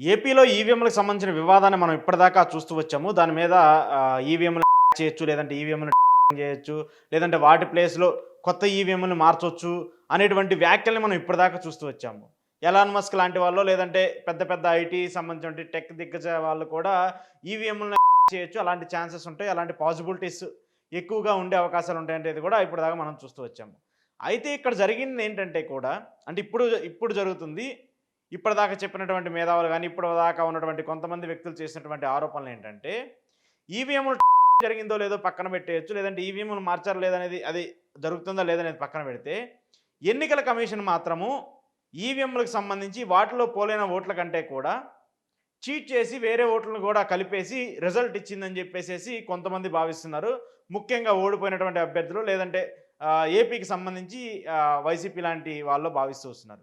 ఏపీలో ఈవీఎంలకు సంబంధించిన వివాదాన్ని మనం ఇప్పటిదాకా చూస్తూ వచ్చాము. దాని మీద ఈవీఎంలు చేయొచ్చు లేదంటే ఈవీఎంలు చేయొచ్చు లేదంటే వాటి ప్లేస్లో కొత్త ఈవీఎంలు మార్చవచ్చు అనేటువంటి వ్యాఖ్యల్ని మనం ఇప్పటిదాకా చూస్తూ వచ్చాము. ఎలాన్ మస్క్ లాంటి వాళ్ళు లేదంటే పెద్ద పెద్ద ఐటీ సంబంధించిన టెక్ దిగ్గజ వాళ్ళు కూడా ఈవీఎంలను చేయొచ్చు. అలాంటి ఛాన్సెస్ ఉంటాయి. అలాంటి పాసిబిలిటీస్ ఎక్కువగా ఉండే అవకాశాలు ఉంటాయంటే కూడా ఇప్పటిదాకా మనం చూస్తూ వచ్చాము. అయితే ఇక్కడ జరిగింది ఏంటంటే కూడా అంటే ఇప్పుడు ఇప్పుడు జరుగుతుంది ఇప్పటిదాకా చెప్పినటువంటి మేధావులు కానీ ఇప్పటిదాకా ఉన్నటువంటి కొంతమంది వ్యక్తులు చేసినటువంటి ఆరోపణలు ఏంటంటే ఈవీఎంలు జరిగిందో లేదో పక్కన పెట్టేయచ్చు లేదంటే ఈవీఎంలు మార్చారు లేదనేది అది జరుగుతుందో లేదనేది పక్కన పెడితే ఎన్నికల కమిషన్ మాత్రము ఈవీఎంలకు సంబంధించి వాటిలో పోలైన ఓట్ల కంటే కూడా చీట్ చేసి వేరే ఓట్లను కూడా కలిపేసి రిజల్ట్ ఇచ్చిందని చెప్పేసి కొంతమంది భావిస్తున్నారు. ముఖ్యంగా ఓడిపోయినటువంటి అభ్యర్థులు లేదంటే ఏపీకి సంబంధించి వైసీపీ లాంటి వాళ్ళు భావిస్తూ వస్తున్నారు.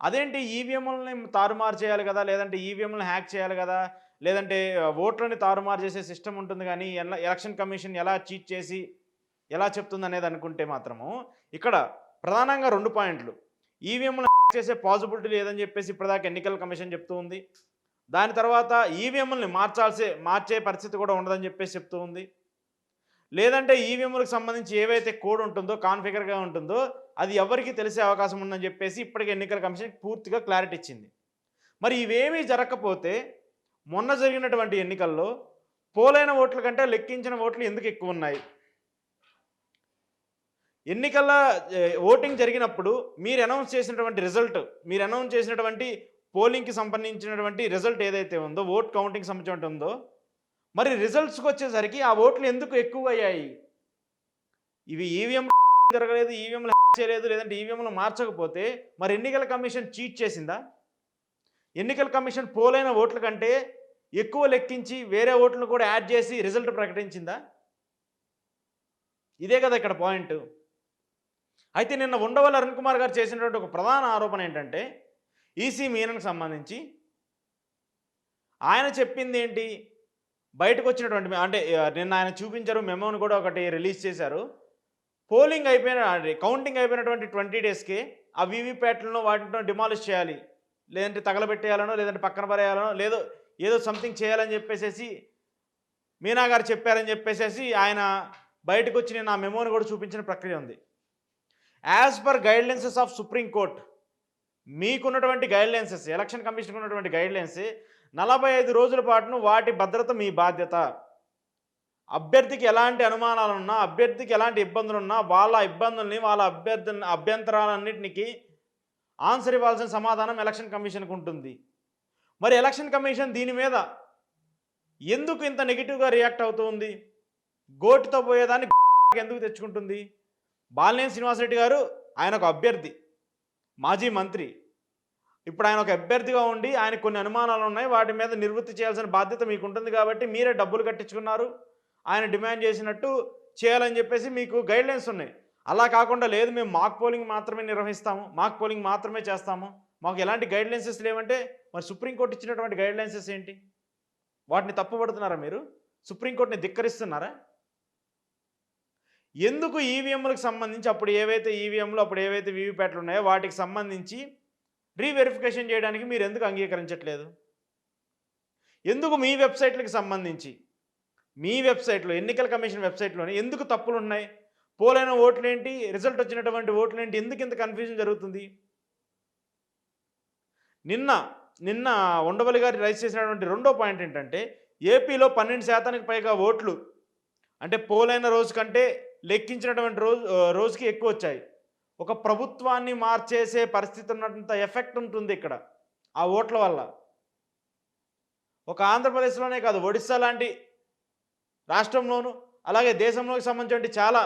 అదేంటి ఈవీఎంలని తారుమారు చేయాలి కదా? లేదంటే ఈవీఎంలను హ్యాక్ చేయాలి కదా? లేదంటే ఓట్లని తారుమారు చేసే సిస్టమ్ ఉంటుంది కానీ ఎలక్షన్ కమిషన్ ఎలా చీట్ చేసి ఎలా చెప్తుంది అనేది అనుకుంటే మాత్రము ఇక్కడ ప్రధానంగా రెండు పాయింట్లు. ఈవీఎంలు చేసే పాసిబిలిటీ లేదని చెప్పేసి ఇప్పటిదాకా ఎన్నికల కమిషన్ చెప్తూ ఉంది. దాని తర్వాత ఈవీఎంలని మార్చాల్సే మార్చే పరిస్థితి కూడా ఉండదని చెప్పేసి చెప్తూ ఉంది. లేదంటే ఈవీఎంలకు సంబంధించి ఏవైతే కోడ్ ఉంటుందో కాన్ఫిగర్గా ఉంటుందో అది ఎవరికి తెలిసే అవకాశం ఉందని చెప్పేసి ఇప్పటికే ఎన్నికల కమిషన్ పూర్తిగా క్లారిటీ ఇచ్చింది. మరి ఇవేమీ జరగకపోతే మొన్న జరిగినటువంటి ఎన్నికల్లో పోలైన ఓట్ల కంటే లెక్కించిన ఓట్లు ఎందుకు ఎక్కువ ఉన్నాయి? ఎన్నికల ఓటింగ్ జరిగినప్పుడు మీరు అనౌన్స్ చేసినటువంటి రిజల్ట్ మీరు అనౌన్స్ చేసినటువంటి పోలింగ్కి సంబంధించినటువంటి రిజల్ట్ ఏదైతే ఉందో ఓట్ కౌంటింగ్ సంబంధించి ఉందో మరి రిజల్ట్స్కి వచ్చేసరికి ఆ ఓట్లు ఎందుకు ఎక్కువ అయ్యాయి ఇవి ఈవీఎం జరగలేదు ఈవీఎంలు చేయలేదు లేదంటే ఈవీఎంలు మార్చకపోతే మరి ఎన్నికల కమిషన్ చీట్ చేసిందా? ఎన్నికల కమిషన్ పోలైన ఓట్ల కంటే ఎక్కువ లెక్కించి వేరే ఓట్లను కూడా యాడ్ చేసి రిజల్ట్ ప్రకటించిందా? ఇదే కదా ఇక్కడ పాయింట్. అయితే నిన్న ఉండవల్లి అరుణ్ కుమార్ గారు చేసినటువంటి ఒక ప్రధాన ఆరోపణ ఏంటంటే ఈసీ మీనన్కి సంబంధించి ఆయన చెప్పింది ఏంటి? బయటకు వచ్చినటువంటి అంటే నిన్న ఆయన చూపించారు మెమోని కూడా ఒకటి రిలీజ్ చేశారు. పోలింగ్ అయిపోయిన కౌంటింగ్ అయిపోయినటువంటి ట్వంటీ డేస్కి ఆ వీవీప్యాట్లను వాటితో డిమాలిష్ చేయాలి. లేదంటే తగలబెట్టేయాలనో లేదంటే పక్కన పడేయాలనో లేదో ఏదో సంథింగ్ చేయాలని చెప్పేసేసి మీనా గారు చెప్పారని చెప్పేసేసి ఆయన బయటకు వచ్చి నేను ఆ మెమోని కూడా చూపించిన ప్రక్రియ ఉంది. As per guidelines of Supreme Court మీకున్నటువంటి గైడ్లైన్సెస్ ఎలక్షన్ కమిషన్కి ఉన్నటువంటి గైడ్లైన్స్ నలభై ఐదు రోజుల పాటును వాటి భద్రత మీ బాధ్యత. అభ్యర్థికి ఎలాంటి అనుమానాలు ఉన్నా అభ్యర్థికి ఎలాంటి ఇబ్బందులు ఉన్నా వాళ్ళ ఇబ్బందుల్ని వాళ్ళ అభ్యర్థి అభ్యంతరాలన్నింటికి ఆన్సర్ ఇవ్వాల్సిన సమాధానం ఎలక్షన్ కమిషన్కి ఉంటుంది. మరి ఎలక్షన్ కమిషన్ దీని మీద ఎందుకు ఇంత నెగిటివ్గా రియాక్ట్ అవుతుంది గోటితో పోయేదాన్ని ఎందుకు తెచ్చుకుంటుంది? బాలినేని శ్రీనివాసరెడ్డి గారు ఆయన ఒక అభ్యర్థి మాజీ మంత్రి. ఇప్పుడు ఆయన ఒక అభ్యర్థిగా ఉండి ఆయన కొన్ని అనుమానాలు ఉన్నాయి వాటి మీద నివృత్తి చేయాల్సిన బాధ్యత మీకు ఉంటుంది కాబట్టి మీరే డబ్బులు కట్టించుకున్నారు. ఆయన డిమాండ్ చేసినట్టు చేయాలని చెప్పేసి మీకు గైడ్లైన్స్ ఉన్నాయి. అలా కాకుండా లేదు మేము మాక్ పోలింగ్ మాత్రమే నిర్వహిస్తాము మాక్ పోలింగ్ మాత్రమే చేస్తాము. మాకు ఎలాంటి గైడ్లైన్సెస్ లేవంటే మరి సుప్రీంకోర్టు ఇచ్చినటువంటి గైడ్లైన్సెస్ ఏంటి? వాటిని తప్పుపడుతున్నారా మీరు? సుప్రీంకోర్టుని ధిక్కరిస్తున్నారా? ఎందుకు ఈవీఎంలకు సంబంధించి అప్పుడు ఏవైతే ఈవీఎంలు అప్పుడు ఏవైతే వీవీప్యాట్లు ఉన్నాయో వాటికి సంబంధించి రీవెరిఫికేషన్ చేయడానికి మీరు ఎందుకు అంగీకరించట్లేదు? ఎందుకు మీ వెబ్సైట్లకు సంబంధించి? మీ వెబ్సైట్లో ఎన్నికల కమిషన్ వెబ్సైట్లోనే ఎందుకు తప్పులు ఉన్నాయి పోలైన ఓట్లు ఏంటి రిజల్ట్ వచ్చినటువంటి ఓట్లు ఏంటి ఎందుకు ఇంత కన్ఫ్యూజన్ జరుగుతుంది? నిన్న నిన్న ఉండవల్లి గారు రైస్ చేసినటువంటి రెండో పాయింట్ ఏంటంటే ఏపీలో పన్నెండు శాతానికి పైగా ఓట్లు అంటే పోలైన రోజు కంటే లెక్కించినటువంటి రోజు రోజుకి ఎక్కువ వచ్చాయి. ఒక ప్రభుత్వాన్ని మార్చేసే పరిస్థితి ఉన్నంత ఎఫెక్ట్ ఉంటుంది ఇక్కడ ఆ ఓట్ల వల్ల. ఒక ఆంధ్రప్రదేశ్లోనే కాదు ఒడిస్సా లాంటి రాష్ట్రంలోను అలాగే దేశంలోకి సంబంధించి చాలా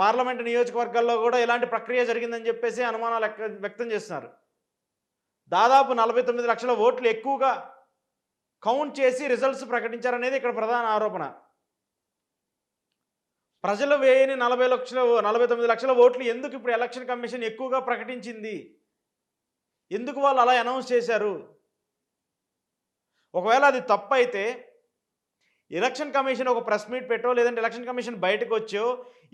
పార్లమెంటు నియోజకవర్గాల్లో కూడా ఇలాంటి ప్రక్రియ జరిగిందని చెప్పేసి అనుమానాలు వ్యక్తం చేస్తున్నారు. దాదాపు నలభై తొమ్మిది లక్షల ఓట్లు ఎక్కువగా కౌంట్ చేసి రిజల్ట్స్ ప్రకటించారనేది ఇక్కడ ప్రధాన ఆరోపణ. ప్రజలు వేయని నలభై లక్షల నలభై తొమ్మిది లక్షల ఓట్లు ఎందుకు ఇప్పుడు ఎలక్షన్ కమిషన్ ఎక్కువగా ప్రకటించింది? ఎందుకు వాళ్ళు అలా అనౌన్స్ చేశారు? ఒకవేళ అది తప్పైతే ఎలక్షన్ కమిషన్ ఒక ప్రెస్ మీట్ పెట్టో లేదంటే ఎలక్షన్ కమిషన్ బయటకు వచ్చో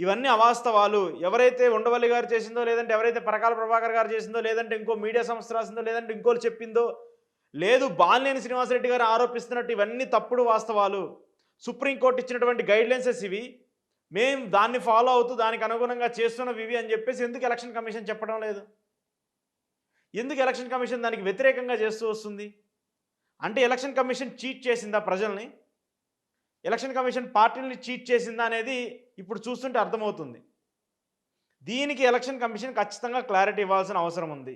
ఇవన్నీ అవాస్తవాలు. ఎవరైతే ఉండవల్లి గారు చేసిందో లేదంటే ఎవరైతే పరకాల ప్రభాకర్ గారు చేసిందో లేదంటే ఇంకో మీడియా సంస్థ రాసిందో లేదంటే ఇంకోరు చెప్పిందో లేదు బాలినేని శ్రీనివాసరెడ్డి గారు ఆరోపిస్తున్నట్టు ఇవన్నీ తప్పుడు వాస్తవాలు. సుప్రీంకోర్టు ఇచ్చినటువంటి గైడ్లైన్సెస్ ఇవి. మేము దాన్ని ఫాలో అవుతూ దానికి అనుగుణంగా చేస్తున్నవి ఇవి అని చెప్పేసి ఎందుకు ఎలక్షన్ కమిషన్ చెప్పడం లేదు? ఎందుకు ఎలక్షన్ కమిషన్ దానికి వ్యతిరేకంగా చేస్తూ వస్తుంది? అంటే ఎలక్షన్ కమిషన్ చీట్ చేసిందా ప్రజల్ని? ఎలక్షన్ కమిషన్ పార్టీని చీట్ చేసిందా అనేది ఇప్పుడు చూస్తుంటే అర్థమవుతుంది. దీనికి ఎలక్షన్ కమిషన్ ఖచ్చితంగా క్లారిటీ ఇవ్వాల్సిన అవసరం ఉంది.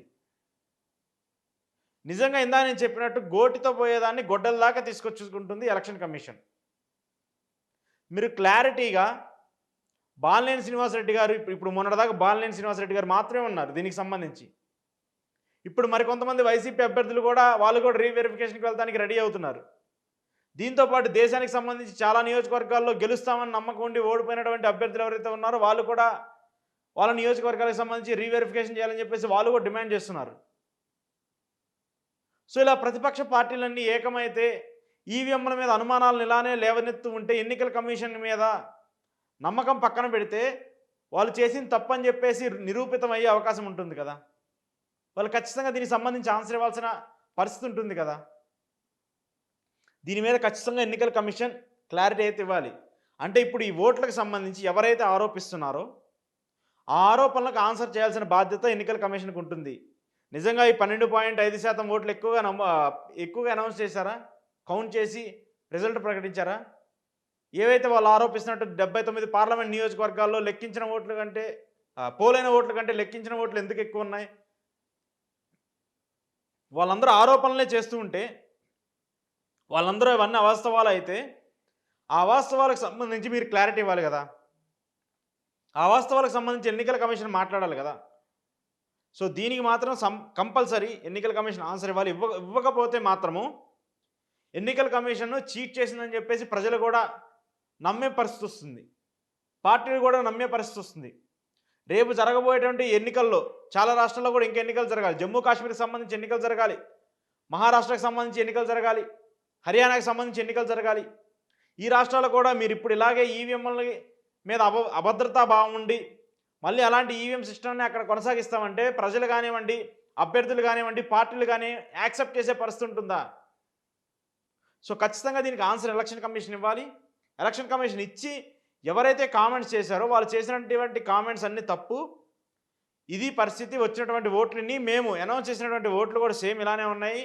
నిజంగా ఇందా నేను చెప్పినట్టు గోటితో పోయేదాన్ని గొడ్డల దాకా తీసుకొచ్చుకుంటుంది ఎలక్షన్ కమిషన్. మీరు క్లారిటీగా బాలినేని శ్రీనివాసరెడ్డి గారు ఇప్పుడు ఇప్పుడు మొన్నటిదాకా బాలినేని శ్రీనివాసరెడ్డి గారు మాత్రమే ఉన్నారు దీనికి సంబంధించి. ఇప్పుడు మరికొంతమంది వైసీపీ అభ్యర్థులు కూడా వాళ్ళు కూడా రీవెరిఫికేషన్కి వెళ్తానికి రెడీ అవుతున్నారు. దీంతో పాటు దేశానికి సంబంధించి చాలా నియోజకవర్గాల్లో గెలుస్తామని నమ్మకం ఉండి ఓడిపోయినటువంటి అభ్యర్థులు ఎవరైతే ఉన్నారో వాళ్ళు కూడా వాళ్ళ నియోజకవర్గాలకు సంబంధించి రీవెరిఫికేషన్ చేయాలని చెప్పేసి వాళ్ళు కూడా డిమాండ్ చేస్తున్నారు. సో ఇలా ప్రతిపక్ష పార్టీలన్నీ ఏకమైతే ఈవీఎంల మీద అనుమానాలను ఇలానే లేవనెత్తు ఉంటే ఎన్నికల కమిషన్ మీద నమ్మకం పక్కన పెడితే వాళ్ళు చేసింది తప్పని చెప్పేసి నిరూపితం అయ్యే అవకాశం ఉంటుంది కదా. వాళ్ళు ఖచ్చితంగా దీనికి సంబంధించి ఆన్సర్ ఇవ్వాల్సిన పరిస్థితి ఉంటుంది కదా. దీని మీద ఖచ్చితంగా ఎన్నికల కమిషన్ క్లారిటీ అయితే ఇవ్వాలి. అంటే ఇప్పుడు ఈ ఓట్లకు సంబంధించి ఎవరైతే ఆరోపిస్తున్నారో ఆ ఆరోపణలకు ఆన్సర్ చేయాల్సిన బాధ్యత ఎన్నికల కమిషన్కు ఉంటుంది. నిజంగా ఈ పన్నెండు పాయింట్ ఐదు శాతం ఓట్లు ఎక్కువగా నమ్మ ఎక్కువగా అనౌన్స్ చేశారా? కౌంట్ చేసి రిజల్ట్ ప్రకటించారా? ఏవైతే వాళ్ళు ఆరోపిస్తున్నట్టు డెబ్బై తొమ్మిది పార్లమెంట్ నియోజకవర్గాల్లో లెక్కించిన ఓట్ల కంటే పోలైన ఓట్ల కంటే లెక్కించిన ఓట్లు ఎందుకు ఎక్కువ ఉన్నాయి? వాళ్ళందరూ ఆరోపణలే చేస్తూ ఉంటే వాళ్ళందరూ ఇవన్నీ అవాస్తవాలు అయితే ఆ వాస్తవాలకు సంబంధించి మీరు క్లారిటీ ఇవ్వాలి కదా. ఆ వాస్తవాలకు సంబంధించి ఎన్నికల కమిషన్ మాట్లాడాలి కదా. సో దీనికి మాత్రం సం కంపల్సరీ ఎన్నికల కమిషన్ ఆన్సర్ ఇవ్వాలి. ఇవ్వ ఇవ్వకపోతే మాత్రము ఎన్నికల కమిషన్ చీట్ చేసిందని చెప్పేసి ప్రజలు కూడా నమ్మే పరిస్థితి వస్తుంది. పార్టీలు కూడా నమ్మే పరిస్థితి వస్తుంది. రేపు జరగబోయేటువంటి ఎన్నికల్లో చాలా రాష్ట్రాల్లో కూడా ఇంకా ఎన్నికలు జరగాలి. జమ్మూ కాశ్మీర్కి సంబంధించి ఎన్నికలు జరగాలి. మహారాష్ట్రకు సంబంధించి ఎన్నికలు జరగాలి. హర్యానాకి సంబంధించి ఎన్నికలు జరగాలి. ఈ రాష్ట్రాల్లో కూడా మీరు ఇప్పుడు ఇలాగే ఈవీఎంల మీద అభ అభద్రతా భావం ఉండి మళ్ళీ అలాంటి ఈవీఎం సిస్టమ్ని అక్కడ కొనసాగిస్తామంటే ప్రజలు కానివ్వండి అభ్యర్థులు కానివ్వండి పార్టీలు కానీ యాక్సెప్ట్ చేసే పరిస్థితి ఉంటుందా? సో ఖచ్చితంగా దీనికి ఆన్సర్ ఎలక్షన్ కమిషన్ ఇవ్వాలి. ఎలక్షన్ కమిషన్ ఇచ్చి ఎవరైతే కామెంట్స్ చేశారో వాళ్ళు చేసినటువంటి కామెంట్స్ అన్నీ తప్పు. ఇది పరిస్థితి వచ్చినటువంటి ఓట్లని మేము అనౌన్స్ చేసినటువంటి ఓట్లు కూడా సేమ్ ఇలానే ఉన్నాయి.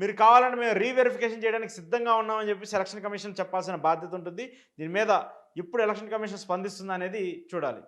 మీరు కావాలంటే మేము రీవెరిఫికేషన్ చేయడానికి సిద్ధంగా ఉన్నామని చెప్పి ఎలక్షన్ కమిషన్ చెప్పాల్సిన బాధ్యత ఉంటుంది. దీని మీద ఇప్పుడు ఎలక్షన్ కమిషన్ స్పందిస్తుంది అనేది చూడాలి.